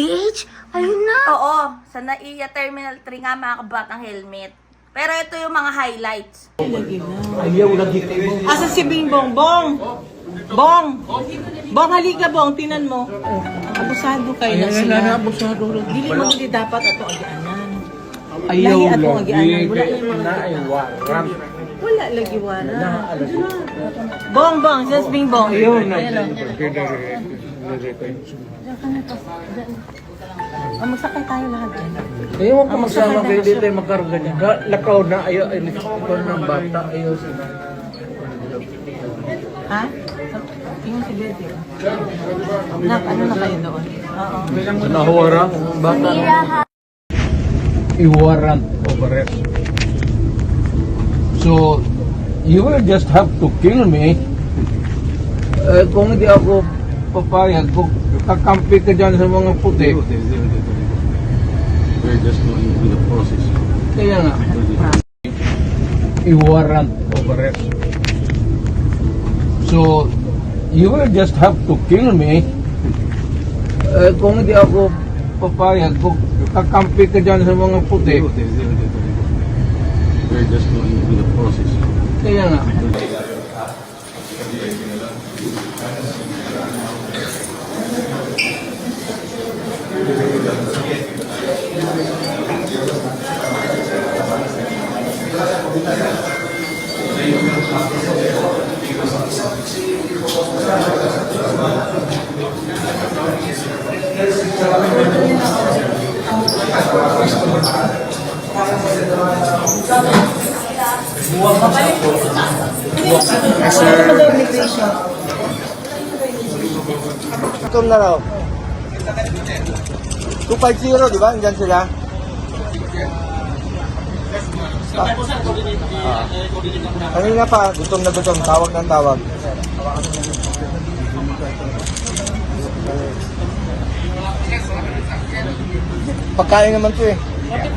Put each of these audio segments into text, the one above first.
PH? Ayun na. Oo, sa NAIA Terminal 3 nga mga kabatang helmet. Pero ito yung mga highlights. Ayaw lagi. Asa si Bing Bong? Bong! Bong! Bong, halika Bong, tinan mo. Abusado kayo na Ayaw sila. na nabusado lang. Dili mo hindi dapat ato agianan. Ayaw Lahi lagi. agianan. Wala yung mga Na ay waram. Wala lagi wala. Bong, Bong, just Bing Bong. Ayaw na. Ayan o. Oh, magsakay tayo lahat dyan. Ayaw ko magsama kayo dito ay magkarga niya. Ga- Lakaw na. Ayaw. Ay, ko ng bata. Ayaw sila. Ha? Tingnan si Betty. Nak, ano na kayo doon? Oo. Nahuwara. Bata. I-warrant of arrest. So, you will just have to kill me. Eh, kung hindi ako papayag, kung kakampi ka dyan sa mga puti, We're just going through the process. kaya nga, i-warrant of arrest. So, you will just have to kill me. Eh, kung hindi ako papayag, kung kakampi ka dyan sa mga puti, We're just going through the process. kaya nga, Ito na raw. 250, di ba? Andyan sila. Kanina pa, gutom na gutom. Tawag ng tawag. Pagkain naman to eh.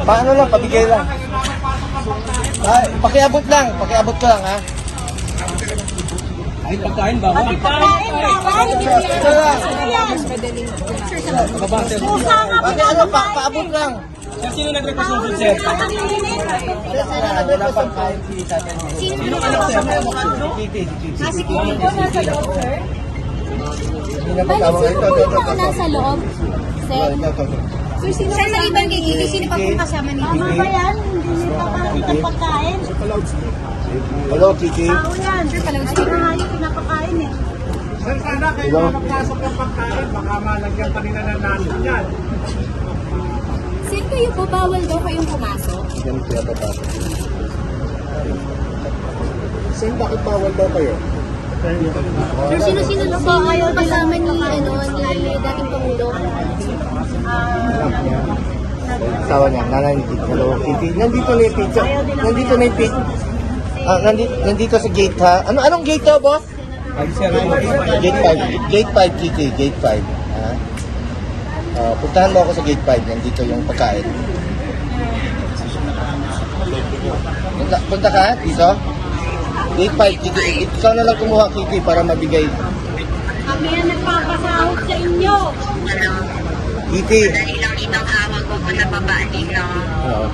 Paano lang, pabigay lang. Ay, pakiabot lang, pakiabot ko lang ha. ay pagkain ba? Ito lang. Pati ano, pa, paabot lang. Sino nag-represent sir? Wala pang kain si tatay mo. Sino na Kitty, si Kitty. Kasi kung ko nasa loob, sir. Sino po nasa loob? Sir. Sir, sino sir maliban kay Kiki, sino pa pong kasama ni Tama ba yan? Hindi niya kakain ng pagkain. Hello, Kitty. Tao yan. Sir, palang sino nga yung pinapakain eh. Hello. Sir, kayo po, bawal daw kayong pumasok. Yan kaya papasok. Sir, bakit bawal daw kayo? Sir, sino-sino po kayo kasama ni, ano, ni dating Pangulo? Sawa niya, nanay ni Kitty. Hello, Kitty. Nandito na yung pizza. Nandito na yung pizza. Ah, nandito, nandito sa gate ha. Ano anong gate to, boss? Gate 5. Gate 5, Kitty. Gate 5. Ha? Ah, puntahan mo ako sa gate 5. Nandito yung pagkain. Punta, punta ka dito? Gate 5, Kitty. Ikaw na lang kumuha, Kitty, para mabigay. Kami ang nagpapasahod sa inyo. Kitty. Dali lang itong hawag ko kung nababaan ninyo. Oo.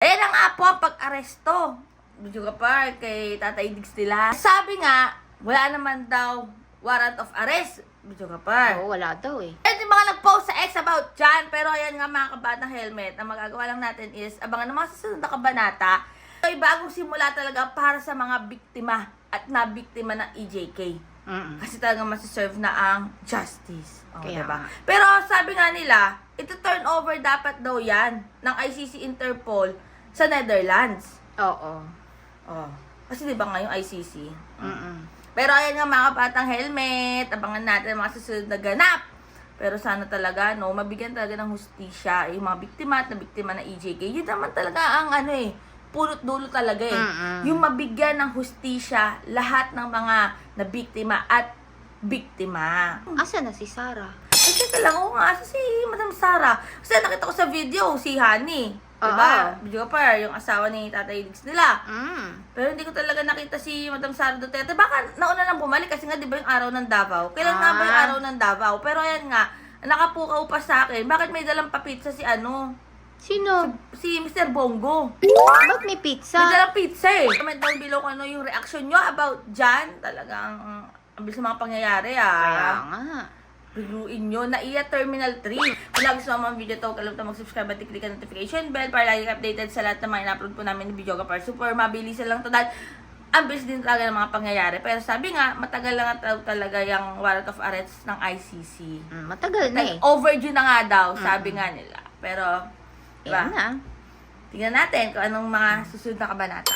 Eh na nga po ang pag-aresto. Video ka pa kay Tatay Diggs nila. Sabi nga, wala naman daw warrant of arrest. Video ka pa. Oo, wala daw eh. Eh, yung mga nag-post sa X about dyan. Pero ayan nga mga kabatang helmet. Ang magagawa lang natin is, abangan ng mga susunod na kabanata. Ay bagong simula talaga para sa mga biktima at nabiktima ng EJK. Kasi talaga masiserve na ang justice. O, Kaya diba? nga. Pero sabi nga nila, ito turn over dapat daw yan ng ICC Interpol sa Netherlands. Oo. Oh. Kasi di ba nga yung ICC? Mm-mm. Pero ayan nga mga batang helmet, abangan natin mga susunod na ganap. Pero sana talaga, no, mabigyan talaga ng hustisya yung mga biktima at na biktima ng EJK. Yun naman talaga ang ano eh, pulot dulo talaga eh. Mm-mm. Yung mabigyan ng hustisya lahat ng mga nabiktima at biktima. Asa na si Sarah? Ay, teka lang, oo nga, asa si Madam Sara? Kasi nakita ko sa video, si Honey. Diba? Oo. Videographer, yung asawa ni Tatay Diggs nila. Mm. Pero hindi ko talaga nakita si Madam Sara Duterte. Baka nauna lang bumalik kasi nga di ba yung araw ng Davao? Kailan nga ba yung Ah. araw ng Davao? Pero ayan nga, nakapukaw pa sa akin. Bakit may dalang pa-pizza si ano? Sino? Si Mr. Bongo. Ba't may pizza? May dalang pizza eh. Comment down below kung ano yung reaction nyo about dyan. Talagang, ang bilis mga pangyayari ah. Kaya nga. Bigluin nyo na iya Terminal 3. Kung lagi sa mga video to, kalimutan mag-subscribe at i-click ang notification bell para lagi updated sa lahat ng mga in-upload po namin ni Videographer. Super mabilis lang to dahil ang bilis din talaga ng mga pangyayari. Pero sabi nga, matagal lang at talaga yung warrant of arrest ng ICC. Mm, matagal na eh. Overdue na nga daw, sabi nga nila. Pero, diba? Ayan na. Tingnan natin kung anong mga susunod na kabanata.